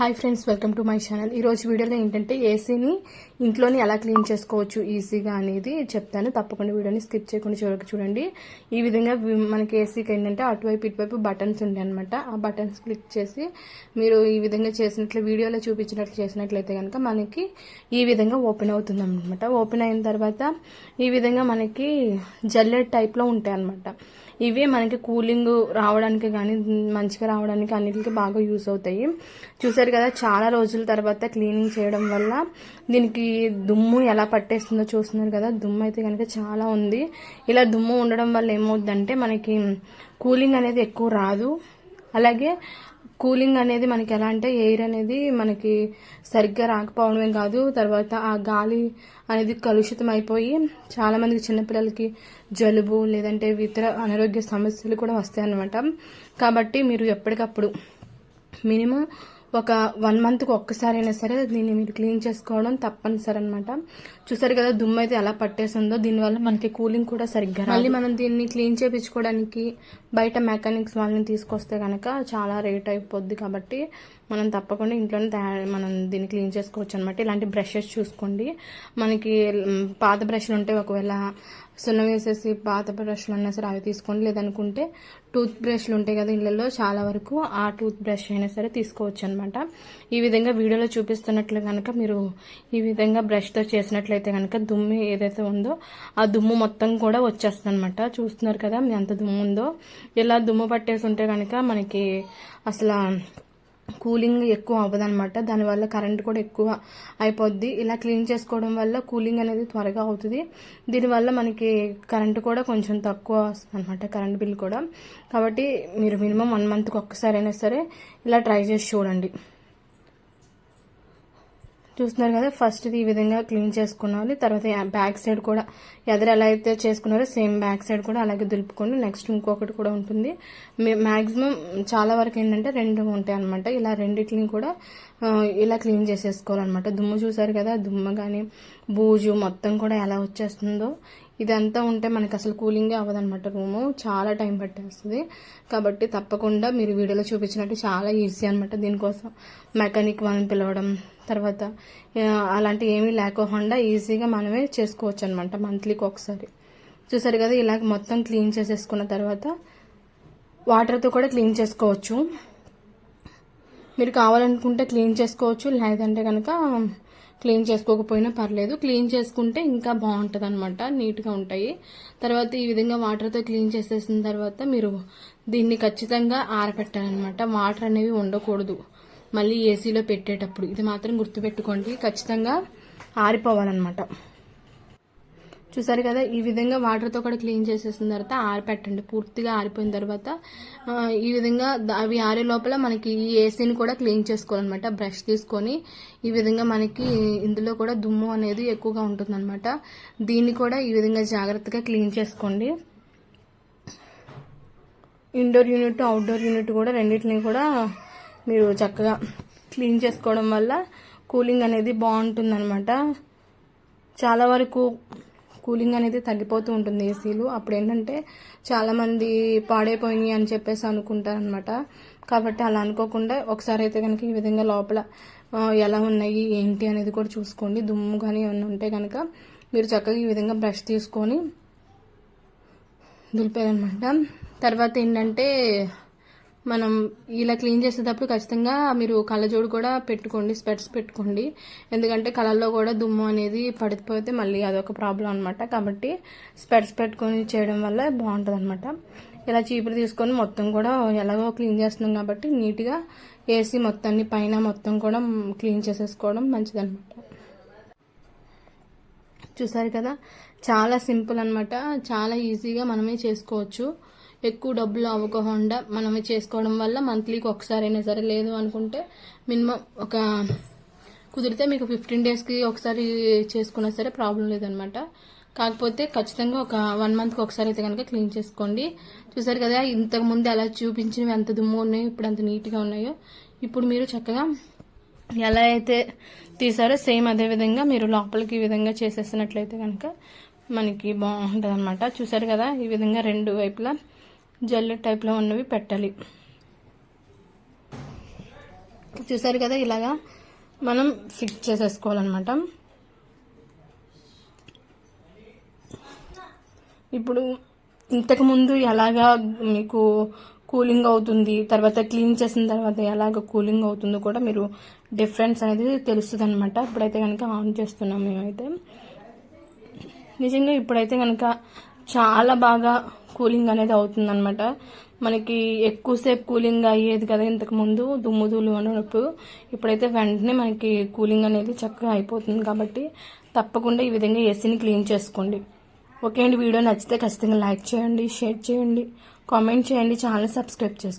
Hi friends welcome to my channel ఈ రోజు వీడియోలో ఏంటంటే ఏసీని ఇంట్లోనే ఎలా క్లీన్ చేసుకోవచ్చు ఈజీగా అనేది చెప్తాను. తప్పకుండా వీడియోని స్కిప్ చేయకుండా చివరికి చూడండి. ఈ విధంగా మనకి ఏసీకి ఏంటంటే అటువైపు ఇటువైపు బటన్స్ ఉంటాయి అనమాట ఆ బటన్స్ క్లిక్ చేసి మీరు ఈ విధంగా చేసినట్లు వీడియోలో చూపించినట్లు చేసినట్లయితే కనుక మనకి ఈ విధంగా ఓపెన్ అవుతుంది అనమాట ఓపెన్ అయిన తర్వాత ఈ విధంగా మనకి జల్లెడ్ టైప్లో ఉంటాయి అనమాట ఇవే మనకి కూలింగ్ రావడానికి కానీ మంచిగా రావడానికి అన్నిటికీ బాగా యూస్ అవుతాయి. చూసారు కదా చాలా రోజుల తర్వాత క్లీనింగ్ చేయడం వల్ల దీనికి దుమ్ము ఎలా పట్టేస్తుందో చూస్తున్నారు కదా దుమ్ము అయితే కనుక చాలా ఉంది. ఇలా దుమ్ము ఉండడం వల్ల ఏమవుతుందంటే మనకి కూలింగ్ అనేది ఎక్కువ రాదు. అలాగే కూలింగ్ అనేది మనకి ఎలా అంటే ఎయిర్ అనేది మనకి సరిగ్గా రాకపోవడమే కాదు. తర్వాత ఆ గాలి అనేది కలుషితం అయిపోయి చాలామందికి చిన్నపిల్లలకి జలుబు లేదంటే ఇతర అనారోగ్య సమస్యలు కూడా వస్తాయి అన్నమాట కాబట్టి మీరు ఎప్పటికప్పుడు మినిమం ఒక వన్ మంత్కి ఒక్కసారైనా సరే దీన్ని మీరు క్లీన్ చేసుకోవడం తప్పనిసరి అనమాట చూసారు కదా దుమ్ము అయితే ఎలా పట్టేసిందో దీనివల్ల మనకి కూలింగ్ కూడా సరిగ్గా మళ్ళీ మనం దీన్ని క్లీన్ చేయించుకోవడానికి బయట మెకానిక్స్ వాళ్ళని తీసుకొస్తే కనుక చాలా రేట్ అయిపోద్ది కాబట్టి మనం తప్పకుండా ఇంట్లోనే తయారు మనం దీన్ని క్లీన్ చేసుకోవచ్చు అనమాట ఇలాంటి బ్రషెస్ చూసుకోండి. మనకి పాత బ్రష్లు ఉంటే ఒకవేళ సున్నం వేసేసి పాత బ్రష్లు అన్నా సరే అవి తీసుకోండి. లేదనుకుంటే టూత్ బ్రష్లు ఉంటాయి కదా ఇళ్ళల్లో చాలా వరకు ఆ టూత్ బ్రష్ అయినా సరే తీసుకోవచ్చు అనమాట ఈ విధంగా వీడియోలో చూపిస్తున్నట్లు కనుక మీరు ఈ విధంగా బ్రష్తో చేసినట్లయితే కనుక దుమ్ము ఏదైతే ఉందో ఆ దుమ్ము మొత్తం కూడా వచ్చేస్తుంది అనమాట చూస్తున్నారు కదా ఎంత దుమ్ము ఉందో. ఇలా దుమ్ము పట్టేసి ఉంటే కనుక మనకి అసలు కూలింగ్ ఎక్కువ అవ్వదనమాట దానివల్ల కరెంట్ కూడా ఎక్కువ అయిపోద్ది. ఇలా క్లీన్ చేసుకోవడం వల్ల కూలింగ్ అనేది త్వరగా అవుతుంది. దీనివల్ల మనకి కరెంట్ కూడా కొంచెం తక్కువ వస్తుంది అనమాట కరెంట్ బిల్ కూడా. కాబట్టి మీరు మినిమం వన్ మంత్కి ఒక్కసారైనా సరే ఇలా ట్రై చేసి చూడండి. చూస్తున్నారు కదా ఫస్ట్ ఈ విధంగా క్లీన్ చేసుకున్నాను. తర్వాత బ్యాక్ సైడ్ కూడా ఎదరు ఎలా అయితే చేసుకున్నారో సేమ్ బ్యాక్ సైడ్ కూడా అలాగే దులుపుకోండి. నెక్స్ట్ ఇంకొకటి కూడా ఉంటుంది. మ్యాక్సిమం చాలా వరకు ఏంటంటే రెండు ఉంటాయి అనమాట ఇలా రెండిటిని కూడా ఇలా క్లీన్ చేసేసుకోవాలన్నమాట. దుమ్ము చూసారు కదా దుమ్ము కానీ బూజు మొత్తం కూడా ఎలా వచ్చేస్తుందో ఇదంతా ఉంటే మనకి అసలు కూలింగే అవ్వదన్నమాట రూము. చాలా టైం పట్టేస్తుంది. కాబట్టి తప్పకుండా మీరు వీడియోలో చూపించినట్టు చాలా ఈజీ అనమాట దీనికోసం. మెకానిక్ వాళ్ళని పిలవడం తర్వాత అలాంటి ఏమీ లేకోకుండా ఈజీగా మనమే చేసుకోవచ్చు అనమాట మంత్లీకి ఒకసారి చూసారు కదా ఇలా మొత్తం క్లీన్ చేసేసుకున్న తర్వాత వాటర్తో కూడా క్లీన్ చేసుకోవచ్చు. మీరు కావాలనుకుంటే క్లీన్ చేసుకోవచ్చు లేదంటే కనుక క్లీన్ చేసుకోకపోయినా పర్లేదు. క్లీన్ చేసుకుంటే ఇంకా బాగుంటుంది అనమాట నీట్గా ఉంటాయి. తర్వాత ఈ విధంగా వాటర్తో క్లీన్ చేసేసిన తర్వాత మీరు దీన్ని ఖచ్చితంగా ఆరబెట్టాలన్నమాట. వాటర్ అనేవి ఉండకూడదు. మళ్ళీ ఏసీలో పెట్టేటప్పుడు. ఇది మాత్రం గుర్తుపెట్టుకోండి. ఖచ్చితంగా ఆరిపోవాలన్నమాట. చూసారు కదా ఈ విధంగా వాటర్తో కూడా క్లీన్ చేసేసిన తర్వాత ఆరిపెట్టండి. పూర్తిగా ఆరిపోయిన తర్వాత ఈ విధంగా అవి ఆరే లోపల మనకి ఈ ఏసీని కూడా క్లీన్ చేసుకోవాలన్నమాట. బ్రష్ తీసుకొని ఈ విధంగా మనకి ఇందులో కూడా దుమ్ము అనేది ఎక్కువగా ఉంటుందన్నమాట. దీన్ని కూడా ఈ విధంగా జాగ్రత్తగా క్లీన్ చేసుకోండి. ఇండోర్ యూనిట్ అవుట్డోర్ యూనిట్ కూడా రెండింటిని కూడా మీరు చక్కగా క్లీన్ చేసుకోవడం వల్ల కూలింగ్ అనేది బాగుంటుందన్నమాట. చాలా వరకు కూలింగ్ అనేది తగ్గిపోతూ ఉంటుంది ఏసీలు. అప్పుడు ఏంటంటే చాలామంది పాడైపోయినాయి అని చెప్పేసి అనుకుంటారనమాట కాబట్టి అలా అనుకోకుండా ఒకసారి అయితే కనుక ఈ విధంగా లోపల ఎలా ఉన్నాయి ఏంటి అనేది కూడా చూసుకోండి. దుమ్ము కానీ ఏమైనా ఉంటే కనుక మీరు చక్కగా ఈ విధంగా బ్రష్ తీసుకొని దులిపారనమాట తర్వాత ఏంటంటే మనం ఇలా క్లీన్ చేసేటప్పుడు ఖచ్చితంగా మీరు కళ్ళజోడు కూడా పెట్టుకోండి స్పెట్స్ పెట్టుకోండి. ఎందుకంటే కళ్ళల్లో కూడా దుమ్ము అనేది పడిపోతే మళ్ళీ అదొక ప్రాబ్లం అనమాట కాబట్టి స్పెట్స్ పెట్టుకొని చేయడం వల్ల బాగుంటుంది అనమాట ఇలా చీపురు తీసుకొని మొత్తం కూడా ఎలాగో క్లీన్ చేస్తున్నాం కాబట్టి నీట్గా ఏసీ మొత్తాన్ని పైన మొత్తం కూడా క్లీన్ చేసేసుకోవడం మంచిదన్నమాట. చూసారు కదా? చాలా సింపుల్ అనమాట చాలా ఈజీగా మనమే చేసుకోవచ్చు. ఎక్కువ డబ్బులు అవ్వకుండా మనమే చేసుకోవడం వల్ల మంత్లీకి ఒకసారి అయినా సరే లేదు అనుకుంటే మినిమం ఒక కుదిరితే మీకు ఫిఫ్టీన్ డేస్కి ఒకసారి చేసుకున్నా సరే ప్రాబ్లం లేదనమాట. కాకపోతే ఖచ్చితంగా ఒక వన్ మంత్కి ఒకసారి అయితే కనుక క్లీన్ చేసుకోండి. చూసారు కదా ఇంతకు ముందు ఎలా చూపించినవి ఎంత దుమ్ము ఉన్నాయో ఇప్పుడు అంత నీట్గా ఉన్నాయో. ఇప్పుడు మీరు చక్కగా ఎలా అయితే తీసారో సేమ్ అదే విధంగా మీరు లోపలికి ఈ విధంగా చేసేసినట్లయితే కనుక మనకి బాగుంటుంది అనమాట చూసారు కదా ఈ విధంగా రెండు వైపులా జల్లు టైప్లో ఉన్నవి పెట్టాలి. చూసారు కదా ఇలాగా మనం ఫిక్స్ చేసేసుకోవాలన్నమాట. ఇప్పుడు ఇంతకుముందు ఎలాగా మీకు కూలింగ్ అవుతుంది తర్వాత క్లీన్ చేసిన తర్వాత ఎలాగ కూలింగ్ అవుతుందో కూడా మీరు డిఫరెన్స్ అనేది తెలుస్తుంది అనమాట ఇప్పుడైతే కనుక ఆన్ చేస్తున్నాం మేమైతే. నిజంగా ఇప్పుడైతే కనుక చాలా బాగా కూలింగ్ అనేది అవుతుందన్నమాట. మనకి ఎక్కువసేపు కూలింగ్ అయ్యేది కదా ఇంతకు ముందు దుమ్ము దులు ఉన్నప్పుడు. ఇప్పుడైతే వెంటనే మనకి కూలింగ్ అనేది చక్కగా అయిపోతుంది కాబట్టి తప్పకుండా ఈ విధంగా ఏసీని క్లీన్ చేసుకోండి. ఓకే అండి వీడియో నచ్చితే ఖచ్చితంగా లైక్ చేయండి షేర్ చేయండి కామెంట్ చేయండి ఛానల్ సబ్స్క్రైబ్ చేసుకోండి.